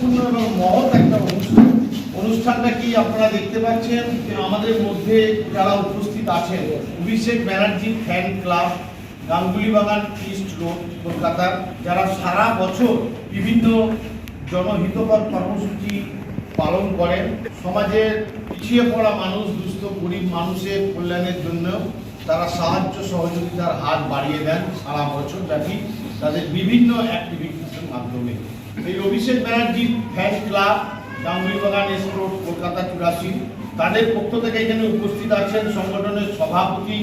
গুরুত্বপূর্ণ এবং মহৎ একটা অনুষ্ঠান। অনুষ্ঠানটা কি আপনারা দেখতে পাচ্ছেন? আমাদের মধ্যে যারা উপস্থিত আছেন, Abhishek Banerjee fan club Ganguly Bagan east road কলকাতার যারা সারা বছর বিভিন্ন জনহিতকর কর্মসূচি পালন করেন। সমাজের পিছিয়ে পড়া মানুষ, দুস্থ, গরিব মানুষের কল্যাণের জন্য তারা সাহায্য, সহযোগিতার হাত বাড়িয়ে দেন সারা বছর ব্যাপী তাদের বিভিন্ন অ্যাক্টিভিটিসের মাধ্যমে। এই Abhishek Banerjee fan club, Ganguly Bagan road, Kolkata চুরাশি। তাদের পক্ষ থেকে এখানে উপস্থিত আছেন সংগঠনের সভাপতি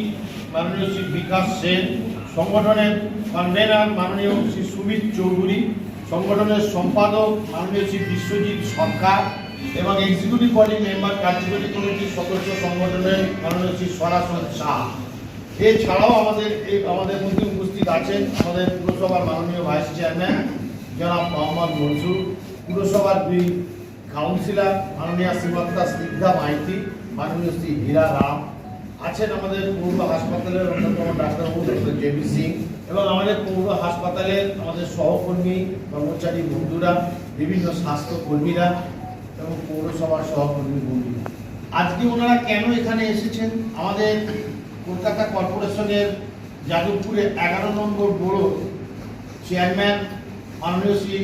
মাননীয় শ্রী বিকাশ সেন, সংগঠনের কনভেনার মাননীয় শ্রী সুমিত চৌধুরী, সংগঠনের সম্পাদক মাননীয় শ্রী বিশ্বজিৎ সরকার এবং এক্সিকিউটিভ বডি মেম্বার কার্যকরী কমিটির সদস্য সংগঠনের মাননীয় শ্রী সরাসর শাহ। এছাড়াও আমাদের এই আমাদের মধ্যে উপস্থিত আছেন আমাদের পুরসভার মাননীয় ভাইস চেয়ারম্যান জনাব মোহাম্মদ মনসুর, পুরসভার দুই কাউন্সিলর মাননীয় শ্রীমত্তা স্নিগ্ধা মাইতি, মাননীয় শ্রী হীরা রাম, আছেন আমাদের পৌর হাসপাতালের অন্যতম ডাক্তারবাবু ডক্টর জেবি সিং এবং আমাদের পৌর হাসপাতালের আমাদের সহকর্মী, কর্মচারী বন্ধুরা, বিভিন্ন স্বাস্থ্য কর্মীরা এবং পৌরসভার সহকর্মী বন্ধুরা। আজকে ওনারা কেন এখানে এসেছেন? আমাদের কলকাতা কর্পোরেশনের যাদবপুরে এগারো নম্বর বড় চেয়ারম্যান মাননীয় শ্রী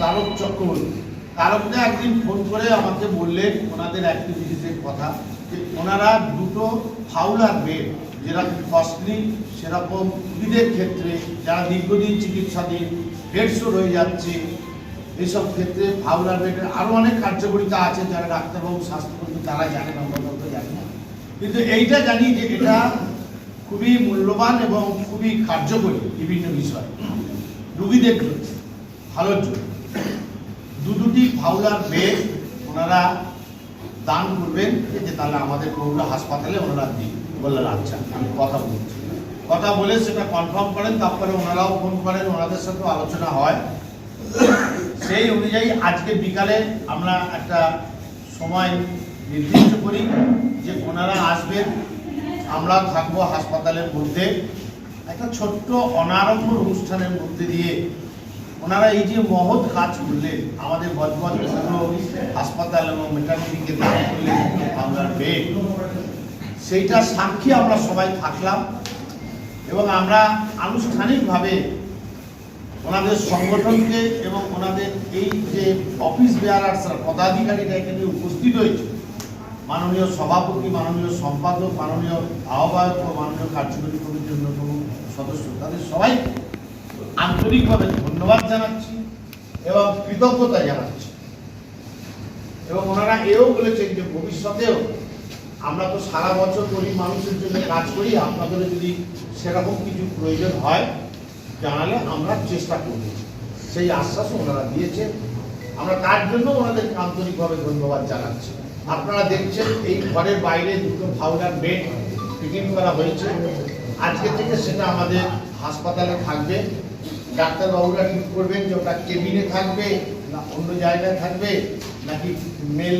তারক চক্রবর্তী। তারকদা একদিন ফোন করে আমাকে বললেন, ওনাদের অ্যাক্টিভিটিসের কথা, যে ওনারা দুটো ফাউলার বেড যেরকম কস্টলি সেরকম রোগীদের ক্ষেত্রে যারা দীর্ঘদিন চিকিৎসাধীন হেডশোর হয়ে যাচ্ছে এইসব ক্ষেত্রে ফাউলার বেডের আরও অনেক কার্যকরিতা আছে যারা ডাক্তারবাবু, স্বাস্থ্যকর্মী, তারা জানেন আমরা হয়তো জানি না। কিন্তু এইটা জানি যে এটা খুবই মূল্যবান এবং খুবই কার্যকরী বিভিন্ন বিষয়। রুগীদের জন্য, ভালোর জন্য। দু দুটি ফাউলার বেড ওনারা দান করবেন যে তাহলে আমাদের পৌর হাসপাতালে ওনারা দিন। বললেন আচ্ছা আমি কথা বলছি। কথা বলে সেটা কনফার্ম করেন, তারপরে ওনারাও ফোন করেন, ওনাদের সাথেও আলোচনা হয়। সেই অনুযায়ী আজকে বিকালে আমরা একটা সময় নির্দিষ্ট করি যে ওনারা আসবেন, আমরা থাকব হাসপাতালের মধ্যে। একটা ছোট্ট অনারম্ভ অনুষ্ঠানের মধ্যে দিয়ে ওনারা এই যে মহৎ কাজ করলেন, আমাদের বজবজ হাসপাতাল এবং মেটার্নিটিকে দান করলেন আমরা বেড সেইটা সাক্ষী আমরা সবাই থাকলাম এবং আমরা আনুষ্ঠানিকভাবে ওনাদের সংগঠনকে এবং ওনাদের এই যে অফিস বেয়ারার্সরা পদাধিকারীরা এখানে উপস্থিত হয়েছে, মাননীয় সভাপতি, মাননীয় সম্পাদক, মাননীয় আহ্বায়ক ও মাননীয় কার্যকরী কমিটির অন্যতম সদস্য, তাদের সবাই আন্তরিকভাবে ধন্যবাদ জানাচ্ছি এবং কৃতজ্ঞতা জানাচ্ছি। এবং ওনারা এও বলেছেন যে ভবিষ্যতেও আমরা তো সারা বছর গরিব মানুষের জন্য কাজ করি আপনাদের যদি সেরকম কিছু প্রয়োজন হয়, জানালে আমরা চেষ্টা করব। সেই আশ্বাস ওনারা দিয়েছেন। আমরা তার জন্য ওনাদেরকে আন্তরিকভাবে ধন্যবাদ জানাচ্ছি। আপনারা দেখছেন এই ঘরের বাইরে দুটো ফাউলার বেড ফিটিং করা হয়েছে। আজকে থেকে সেটা আমাদের হাসপাতালে থাকবে। ডাক্তারবাবুরা ঠিক করবেন যে ওটা কেবিনে থাকবে না অন্য জায়গায় থাকবে, নাকি মেল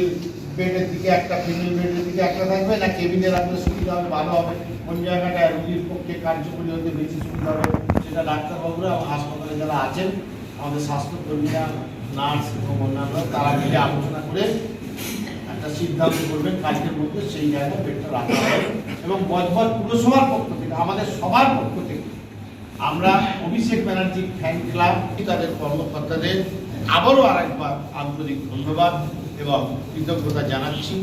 বেডের দিকে একটা, ফিমেল বেডের দিকে একটা থাকবে, না কেবিনে রাখলে সুবিধা হবে, ভালো হবে? কোন জায়গাটা রোগীর পক্ষে কার্যকরী হতে বেশি সুবিধা হবে? সেটা ডাক্তারবাবুরা হাসপাতালে যারা আছেন, আমাদের স্বাস্থ্যকর্মীরা, নার্স এবং অন্যান্য, তারা মিলে আলোচনা করে সিদ্ধান্ত করবেন কালকের মধ্যে সেই জায়গায় বেডটা রাখা হবে। এবং বজবজ পুরসভার পক্ষ থেকে, আমাদের সবার পক্ষ থেকে, আমরা অভিষেক ব্যানার্জি ফ্যান ক্লাব তাদের কর্মকর্তাদের আবারও আরেকবার আন্তরিক ধন্যবাদ এবং কৃতজ্ঞতা জানাচ্ছি।